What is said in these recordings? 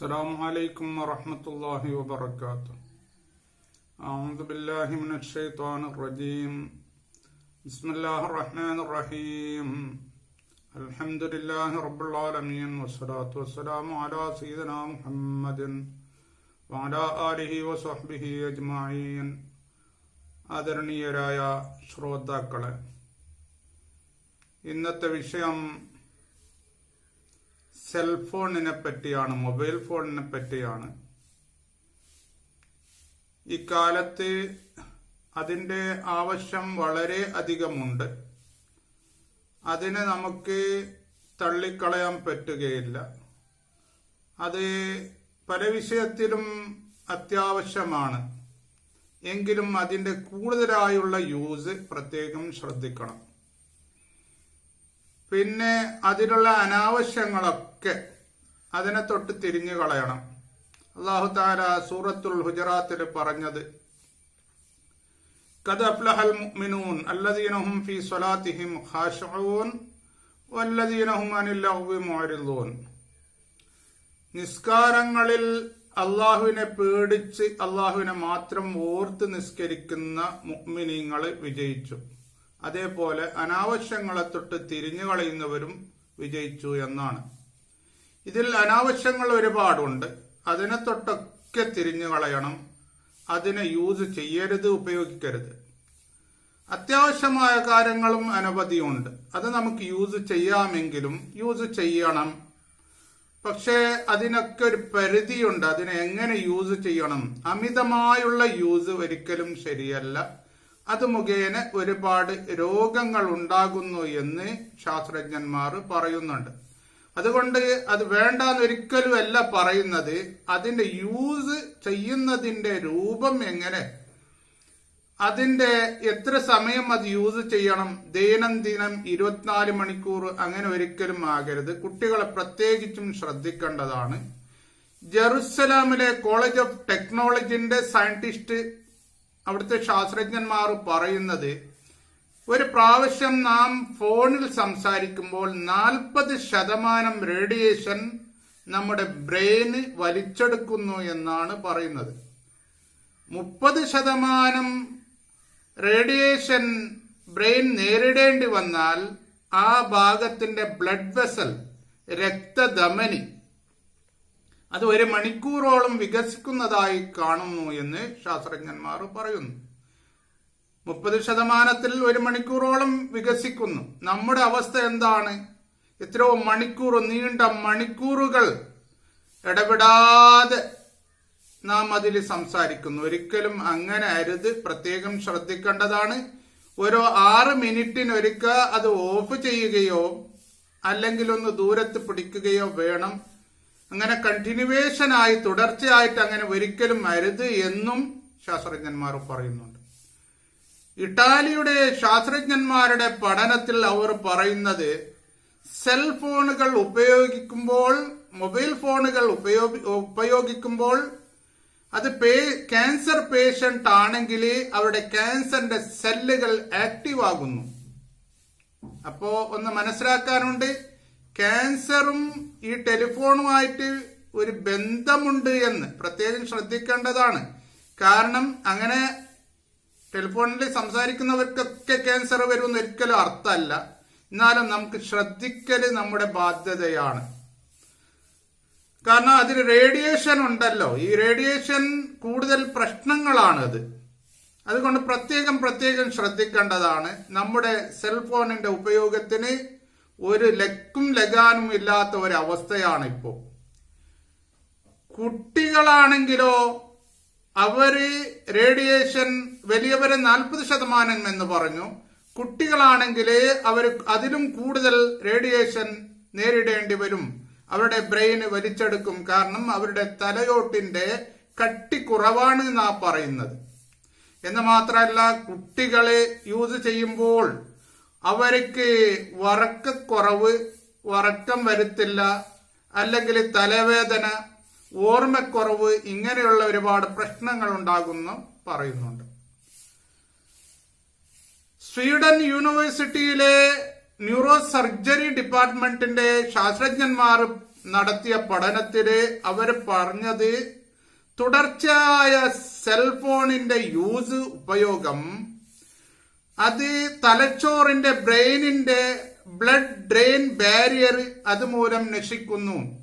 السلام عليكم ورحمة الله وبركاته أعوذ بالله من الشيطان الرجيم بسم الله الرحمن الرحيم الحمد لله رب العالمين والصلاة والسلام على سيدنا محمد وعلى آله وصحبه أجمعين ആദരണീയരായ ശ്രോതാക്കളെ ഇന്നത്തെ വിഷയം സെൽഫോണിനെ പറ്റിയാണ് മൊബൈൽ ഫോണിനെ പറ്റിയാണ്. ഇക്കാലത്ത് അതിന്റെ ആവശ്യം വളരെ അധികമുണ്ട്. അതിനെ നമുക്ക് തള്ളിക്കളയാൻ പറ്റുകയില്ല. അത് പല വിഷയത്തിലും അത്യാവശ്യമാണ്. എങ്കിലും അതിന്റെ കൂടുതലായുള്ള യൂസ് പ്രത്യേകം ശ്രദ്ധിക്കണം. പിന്നെ അതിലുള്ള അനാവശ്യങ്ങളൊക്കെ അതിനെ തൊട്ട് തിരിഞ്ഞു കളയണം അള്ളാഹു താല സൂറത്തുൽ ഹുജറാത്തിൽ പറഞ്ഞത് قد أفلح المؤمنون الذين هم في صلاتهم خاشعون والذين هم عن اللغو معرضون നിസ്കാരങ്ങളിൽ അള്ളാഹുവിനെ പേടിച്ച് അള്ളാഹുവിനെ മാത്രം ഓർത്ത് നിസ്കരിക്കുന്ന മുഅ്മിനീങ്ങൾ വിജയിച്ചു അതേപോലെ അനാവശ്യങ്ങളെ തൊട്ട് തിരിഞ്ഞു കളയുന്നവരും വിജയിച്ചു എന്നാണ്. ഇതിൽ അനാവശ്യങ്ങൾ ഒരുപാടുണ്ട്. അതിനെ തൊട്ടൊക്കെ തിരിഞ്ഞു കളയണം. അതിനെ യൂസ് ചെയ്യരുത് ഉപയോഗിക്കരുത്. അത്യാവശ്യമായ കാര്യങ്ങളും അനവധിയുണ്ട്. അത് നമുക്ക് യൂസ് ചെയ്യാമെങ്കിലും യൂസ് ചെയ്യണം. പക്ഷേ അതിനൊക്കെ ഒരു പരിധിയുണ്ട്. അതിനെ എങ്ങനെ യൂസ് ചെയ്യണം? അമിതമായുള്ള യൂസ് ഒരിക്കലും ശരിയല്ല. അത് മുഖേന ഒരുപാട് രോഗങ്ങൾ ഉണ്ടാകുന്നു എന്ന് ശാസ്ത്രജ്ഞന്മാർ പറയുന്നുണ്ട്. അതുകൊണ്ട് അത് വേണ്ടാന്ന് ഒരിക്കലും അല്ല പറയുന്നത്. അതിന്റെ യൂസ് ചെയ്യുന്നതിന്റെ രൂപം എങ്ങനെ? അതിന്റെ എത്ര സമയം അത് യൂസ് ചെയ്യണം? ദൈനംദിനം ഇരുപത്തിനാല് മണിക്കൂർ അങ്ങനെ ഒരിക്കലും ആകരുത്. കുട്ടികളെ പ്രത്യേകിച്ചും ശ്രദ്ധിക്കേണ്ടതാണ്. ജെറുസലാമിലെ കോളേജ് ഓഫ് ടെക്നോളജിന്റെ സയന്റിസ്റ്റ് അവിടുത്തെ ശാസ്ത്രജ്ഞന്മാർ പറയുന്നത് ഒരു പ്രാവശ്യം നാം ഫോണിൽ സംസാരിക്കുമ്പോൾ നാൽപ്പത് ശതമാനം റേഡിയേഷൻ നമ്മുടെ ബ്രെയിന് വലിച്ചെടുക്കുന്നു എന്നാണ് പറയുന്നത്. മുപ്പത് ശതമാനം റേഡിയേഷൻ ബ്രെയിൻ നേരിടേണ്ടി വന്നാൽ ആ ഭാഗത്തിന്റെ ബ്ലഡ് വെസൽ രക്തധമനി അത് ഒരു മണിക്കൂറോളം വികസിക്കുന്നതായി കാണുന്നു എന്ന് ശാസ്ത്രജ്ഞന്മാർ പറയുന്നു. മുപ്പത് ശതമാനത്തിൽ ഒരു മണിക്കൂറോളം വികസിക്കുന്നു. നമ്മുടെ അവസ്ഥ എന്താണ്? എത്രയോ മണിക്കൂർ നീണ്ട മണിക്കൂറുകൾ ഇടപെടാതെ നാം അതിൽ സംസാരിക്കുന്നു. ഒരിക്കലും അങ്ങനെ അരുത് പ്രത്യേകം ശ്രദ്ധിക്കേണ്ടതാണ്. ഓരോ ആറ് മിനിറ്റിനൊരുക്ക അത് ഓഫ് ചെയ്യുകയോ അല്ലെങ്കിൽ ഒന്ന് ദൂരത്ത് പിടിക്കുകയോ വേണം. അങ്ങനെ കണ്ടിന്യൂവേഷനായി തുടർച്ചയായിട്ട് അങ്ങനെ ഒരിക്കലും അരുത് എന്നും ശാസ്ത്രജ്ഞന്മാർ പറയുന്നുണ്ട്. ഇറ്റാലിയുടെ ശാസ്ത്രജ്ഞന്മാരുടെ പഠനത്തിൽ അവർ പറയുന്നത് സെൽ ഫോണുകൾ ഉപയോഗിക്കുമ്പോൾ മൊബൈൽ ഫോണുകൾ ഉപയോഗി ഉപയോഗിക്കുമ്പോൾ അത് പേ ക്യാൻസർ പേഷ്യന്റ് ആണെങ്കിൽ അവരുടെ ക്യാൻസറിന്റെ സെല്ലുകൾ ആക്റ്റീവ് ആകുന്നു. അപ്പോ ഒന്ന് മനസ്സിലാക്കാനുണ്ട്. ക്യാൻസറും ഈ ടെലിഫോണുമായിട്ട് ഒരു ബന്ധമുണ്ട് എന്ന് പ്രത്യേകം ശ്രദ്ധിക്കേണ്ടതാണ്. കാരണം അങ്ങനെ ടെലിഫോണിൽ സംസാരിക്കുന്നവർക്കൊക്കെ ക്യാൻസർ വരുമെന്ന് ഒരിക്കലും അർത്ഥമല്ല. എന്നാലും നമുക്ക് ശ്രദ്ധിക്കൽ നമ്മുടെ ബാധ്യതയാണ്. കാരണം അതിൽ റേഡിയേഷൻ ഉണ്ടല്ലോ. ഈ റേഡിയേഷൻ കൂടുതൽ പ്രശ്നങ്ങളാണ് അത് അതുകൊണ്ട് പ്രത്യേകം പ്രത്യേകം ശ്രദ്ധിക്കേണ്ടതാണ്. നമ്മുടെ സെൽഫോണിന്റെ ഉപയോഗത്തിന് ഒരു ലക്കും ലഗാനും ഇല്ലാത്ത ഒരവസ്ഥയാണ് ഇപ്പോൾ കുട്ടികളാണെങ്കിലോ അവർ റേഡിയേഷൻ വലിയവരെ നാൽപ്പത് ശതമാനം എന്ന് പറഞ്ഞു. കുട്ടികളാണെങ്കിൽ അവർ അതിലും കൂടുതൽ റേഡിയേഷൻ നേരിടേണ്ടി വരും. അവരുടെ ബ്രെയിന് വലിച്ചെടുക്കും. കാരണം അവരുടെ തലയോട്ടിന്റെ കട്ടി കുറവാണ് എന്നാ പറയുന്നത്. എന്ന് മാത്രമല്ല കുട്ടികളെ യൂസ് ചെയ്യുമ്പോൾ അവർക്ക് വറക്കക്കുറവ് വറക്കം വരുത്തില്ല അല്ലെങ്കിൽ തലവേദന ഓർമ്മക്കുറവ് ഇങ്ങനെയുള്ള ഒരുപാട് പ്രശ്നങ്ങൾ ഉണ്ടാകുന്നു പറയുന്നുണ്ട്. സ്വീഡൻ യൂണിവേഴ്സിറ്റിയിലെ ന്യൂറോ സർജറി ഡിപ്പാർട്ട്മെന്റിന്റെ ശാസ്ത്രജ്ഞന്മാർ നടത്തിയ പഠനത്തിൽ അവർ പറഞ്ഞത് തുടർച്ചയായ സെൽഫോണിന്റെ യൂസ് ഉപയോഗം അത് തലച്ചോറിന്റെ ബ്രെയിനിന്റെ ബ്ലഡ് ഡ്രെയിൻ ബാരിയർ അതുമൂലം നശിക്കുന്നു.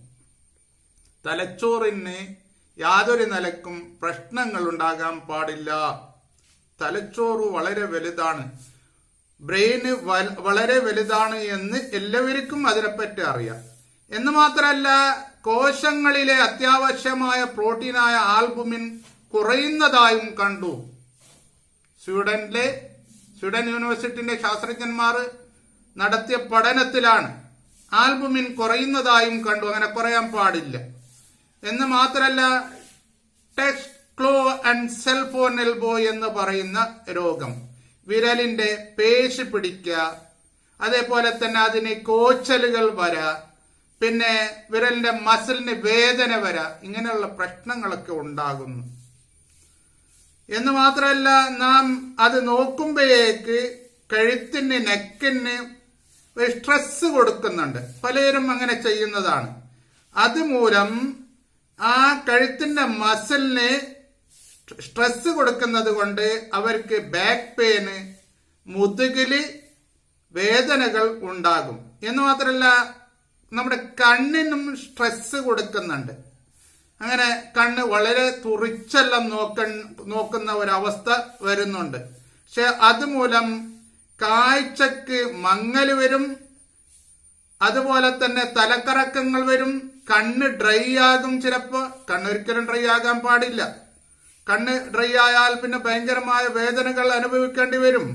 തലച്ചോറിന് യാതൊരു നിലക്കും പ്രശ്നങ്ങൾ ഉണ്ടാകാൻ പാടില്ല. തലച്ചോറ് വളരെ വലുതാണ്. ബ്രെയിന് വളരെ വലുതാണ് എന്ന് എല്ലാവർക്കും അതിനെപ്പറ്റി അറിയാം. എന്ന് മാത്രമല്ല കോശങ്ങളിലെ അത്യാവശ്യമായ പ്രോട്ടീനായ ആൽബുമിൻ കുറയുന്നതായും കണ്ടു. സ്വീഡനിലെ സ്വീഡൻ യൂണിവേഴ്സിറ്റിന്റെ ശാസ്ത്രജ്ഞന്മാർ നടത്തിയ പഠനത്തിലാണ് ആൽബുമിൻ കുറയുന്നതായും കണ്ടു. അങ്ങനെ കുറയാൻ പാടില്ല. എന്ന് മാത്രല്ല ക്ലോ ആൻഡ് സെൽഫോൺ എൽബോ എന്ന് പറയുന്ന രോഗം. വിരലിന്റെ പേശി പിടിക്കുക അതേപോലെ തന്നെ അതിന് കോച്ചലുകൾ വരാ പിന്നെ വിരലിന്റെ മസിലിന് വേദന വരാ ഇങ്ങനെയുള്ള പ്രശ്നങ്ങളൊക്കെ ഉണ്ടാകുന്നു. എന്ന് മാത്രമല്ല നാം അത് നോക്കുമ്പോഴേക്ക് കഴുത്തിന് നെക്കിന് സ്ട്രെസ് കൊടുക്കുന്നുണ്ട്. പലരും അങ്ങനെ ചെയ്യുന്നതാണ്. അതുമൂലം ആ കഴുത്തിന്റെ മസിലിന് സ്ട്രെസ് കൊടുക്കുന്നത് കൊണ്ട് അവർക്ക് ബാക്ക് പെയിന് മുതുകിൽ വേദനകൾ ഉണ്ടാകും. എന്ന് മാത്രമല്ല നമ്മുടെ കണ്ണിനും സ്ട്രെസ് കൊടുക്കുന്നുണ്ട്. അങ്ങനെ കണ്ണ് വളരെ തുറിച്ചെല്ലാം നോക്ക നോക്കുന്ന ഒരവസ്ഥ വരുന്നുണ്ട്. പക്ഷെ അതുമൂലം കാഴ്ചക്ക് മങ്ങൽ വരും അതുപോലെ തന്നെ തലക്കറക്കങ്ങൾ വരും കണ്ണ് ഡ്രൈ ആകും ചിലപ്പോൾ കണ്ണൊരിക്കലും ഡ്രൈ ആകാൻ പാടില്ല. കണ്ണ് ഡ്രൈ ആയാൽ പിന്നെ ഭയങ്കരമായ വേദനകൾ അനുഭവിക്കേണ്ടി വരും.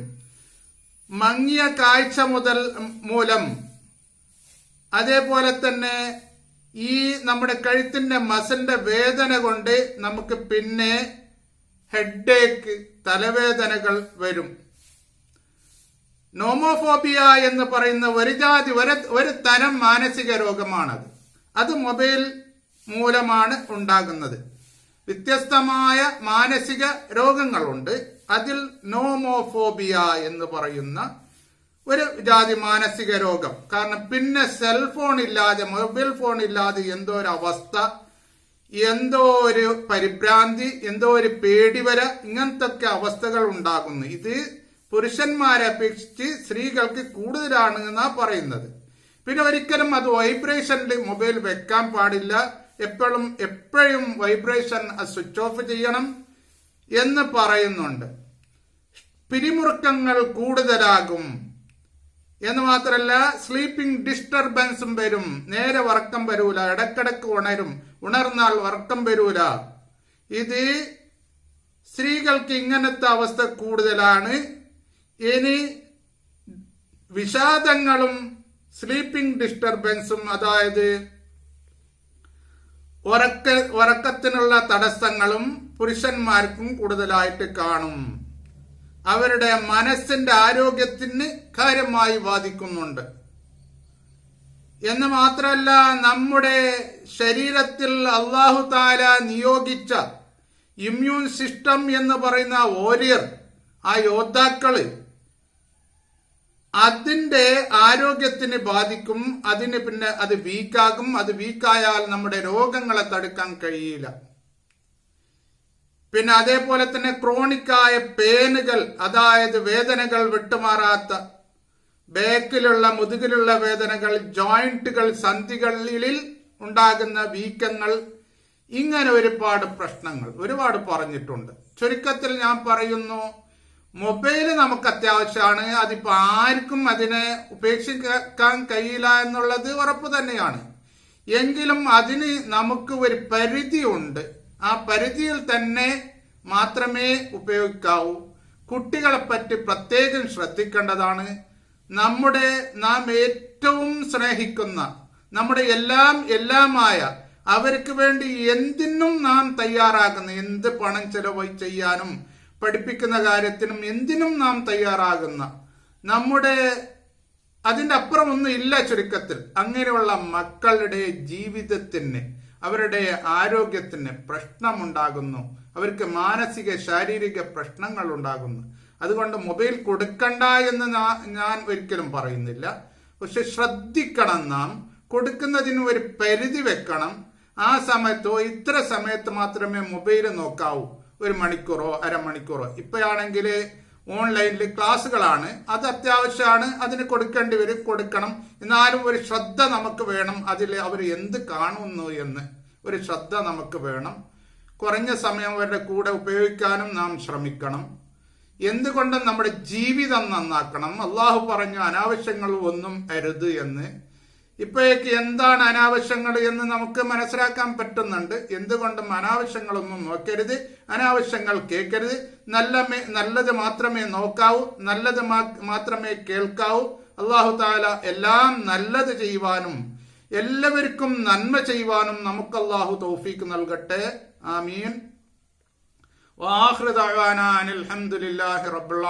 മങ്ങിയ കാഴ്ച മുതൽ മൂലം അതേപോലെ തന്നെ ഈ നമ്മുടെ കഴുത്തിന്റെ മസിലിന്റെ വേദന കൊണ്ട് നമുക്ക് പിന്നെ ഹെഡേക്ക് തലവേദനകൾ വരും. നോമോഫോബിയ എന്ന് പറയുന്ന ഒരു ജാതി ഒരു ഒരു തരം മാനസിക രോഗമാണത്. അത് മൊബൈൽ മൂലമാണ് ഉണ്ടാകുന്നത്. വ്യത്യസ്തമായ മാനസിക രോഗങ്ങളുണ്ട്. അതിൽ നോമോഫോബിയ എന്ന് പറയുന്ന ഒരു ജാതി മാനസിക രോഗം. കാരണം പിന്നെ സെൽഫോൺ ഇല്ലാതെ മൊബൈൽ ഫോൺ ഇല്ലാതെ എന്തോ ഒരു അവസ്ഥ എന്തോ ഒരു പരിഭ്രാന്തി എന്തോ ഒരു പേടിവര ഇങ്ങനത്തെ ഒക്കെ അവസ്ഥകൾ ഉണ്ടാകുന്നു. ഇത് പുരുഷന്മാരെ അപേക്ഷിച്ച് സ്ത്രീകൾക്ക് കൂടുതലാണ് എന്നാ പറയുന്നത്. പിന്നെ ഒരിക്കലും അത് വൈബ്രേഷനിൽ മൊബൈൽ വെക്കാൻ പാടില്ല. എപ്പോഴും എപ്പോഴും വൈബ്രേഷൻ സ്വിച്ച് ഓഫ് ചെയ്യണം എന്ന് പറയുന്നുണ്ട്. പിരിമുറുക്കങ്ങൾ കൂടുതലാകും. എന്ന് മാത്രമല്ല സ്ലീപ്പിംഗ് ഡിസ്റ്റർബൻസും വരും. നേരെ ഉറക്കം വരൂല ഇടക്കിടക്ക് ഉണരും. ഉണർന്നാൽ ഉറക്കം വരൂല. ഇത് സ്ത്രീകൾക്ക് ഇങ്ങനത്തെ അവസ്ഥ കൂടുതലാണ്. ഇനി വിഷാദങ്ങളും സ്ലീപ്പിംഗ് ഡിസ്റ്റർബൻസും അതായത് ഉറക്ക ഉറക്കത്തിനുള്ള തടസ്സങ്ങളും പുരുഷന്മാർക്കും കൂടുതലായിട്ട് കാണും. അവരുടെ മനസ്സിന്റെ ആരോഗ്യത്തിന് കാര്യമായി ബാധിക്കുന്നുണ്ട് എന്ന് മാത്രമല്ല നമ്മുടെ ശരീരത്തിൽ അള്ളാഹു താല നിയോഗിച്ച ഇമ്മ്യൂൺ സിസ്റ്റം എന്ന് പറയുന്ന ഓരിയർ ആ യോദ്ധാക്കൾ അതിന്റെ ആരോഗ്യത്തിന് ബാധിക്കും അതിന് പിന്നെ അത് വീക്കാകും അത് വീക്കായാൽ നമ്മുടെ രോഗങ്ങളെ തടുക്കാൻ കഴിയില്ല. പിന്നെ അതേപോലെ തന്നെ ക്രോണിക്കായ പേനുകൾ അതായത് വേദനകൾ വിട്ടുമാറാത്ത ബാക്കിലുള്ള മുതുകിലുള്ള വേദനകൾ ജോയിന്റുകൾ സന്ധികളിൽ ഉണ്ടാകുന്ന വീക്കങ്ങൾ ഇങ്ങനെ ഒരുപാട് പ്രശ്നങ്ങൾ ഒരുപാട് പറഞ്ഞിട്ടുണ്ട്. ചുരുക്കത്തിൽ ഞാൻ പറയുന്നു മൊബൈൽ നമുക്ക് അത്യാവശ്യമാണ്. അതിപ്പോ ആർക്കും അതിനെ ഉപേക്ഷിക്കാൻ കഴിയില്ല എന്നുള്ളത് ഉറപ്പ് തന്നെയാണ്. എങ്കിലും അതിന് നമുക്ക് ഒരു പരിധിയുണ്ട്. ആ പരിധിയിൽ തന്നെ മാത്രമേ ഉപയോഗിക്കാവൂ. കുട്ടികളെ പറ്റി പ്രത്യേകം ശ്രദ്ധിക്കേണ്ടതാണ്. നമ്മുടെ നാം ഏറ്റവും സ്നേഹിക്കുന്ന നമ്മുടെ എല്ലാം എല്ലാമായ അവർക്ക് വേണ്ടി എന്തിനും നാം തയ്യാറാകുന്ന എന്ത് പണം ചെലവ് ചെയ്യാനും പഠിപ്പിക്കുന്ന കാര്യത്തിനും എന്തിനും നാം തയ്യാറാകുന്ന നമ്മുടെ അതിന്റെ അപ്പുറം ഒന്നും ഇല്ല ചുരുക്കത്തിൽ. അങ്ങനെയുള്ള മക്കളുടെ ജീവിതത്തിന് അവരുടെ ആരോഗ്യത്തിന് പ്രശ്നമുണ്ടാകുന്നു. അവർക്ക് മാനസിക ശാരീരിക പ്രശ്നങ്ങൾ ഉണ്ടാകുന്നു അതുകൊണ്ട് മൊബൈൽ കൊടുക്കണ്ട എന്ന് ഞാൻ ഒരിക്കലും പറയുന്നില്ല. പക്ഷെ ശ്രദ്ധിക്കണം നാം. കൊടുക്കുന്നതിന് ഒരു പരിധി വെക്കണം. ആ സമയത്തോ ഇത്ര സമയത്ത് മാത്രമേ മൊബൈൽ നോക്കാവൂ. ഒരു മണിക്കൂറോ അരമണിക്കൂറോ. ഇപ്പോഴാണെങ്കിൽ ഓൺലൈനിൽ ക്ലാസ്സുകളാണ്. അത് അത്യാവശ്യമാണ്. അതിന് കൊടുക്കേണ്ടി വരും. കൊടുക്കണം. എന്നാലും ഒരു ശ്രദ്ധ നമുക്ക് വേണം. അതിൽ അവർ എന്ത് കാണുന്നു എന്ന് ഒരു ശ്രദ്ധ നമുക്ക് വേണം. കുറഞ്ഞ സമയം അവരുടെ കൂടെ ഉപയോഗിക്കാനും നാം ശ്രമിക്കണം. എന്തുകൊണ്ടും നമ്മുടെ ജീവിതം നന്നാക്കണം. അള്ളാഹു പറഞ്ഞു അനാവശ്യങ്ങൾ ഒന്നും അരുത് എന്ന് ഇപ്പോഴേക്ക് എന്താണ് അനാവശ്യങ്ങൾ എന്ന് നമുക്ക് മനസ്സിലാക്കാൻ പറ്റുന്നുണ്ട്. എന്തുകൊണ്ടും അനാവശ്യങ്ങളൊന്നും നോക്കരുത്. അനാവശ്യങ്ങൾ കേൾക്കരുത്. നല്ല നല്ലത് മാത്രമേ നോക്കാവൂ. നല്ലത് മാത്രമേ കേൾക്കാവൂ. അള്ളാഹു താല എല്ലാം നല്ലത് ചെയ്യുവാനും എല്ലാവർക്കും നന്മ ചെയ്യുവാനും നമുക്ക് അള്ളാഹു തൗഫീക്ക് നൽകട്ടെ. ആമീൻ. വാഹൃ ദഅവാനാ അനിൽ ഹംദുലില്ലാഹി റബ്ബിൽ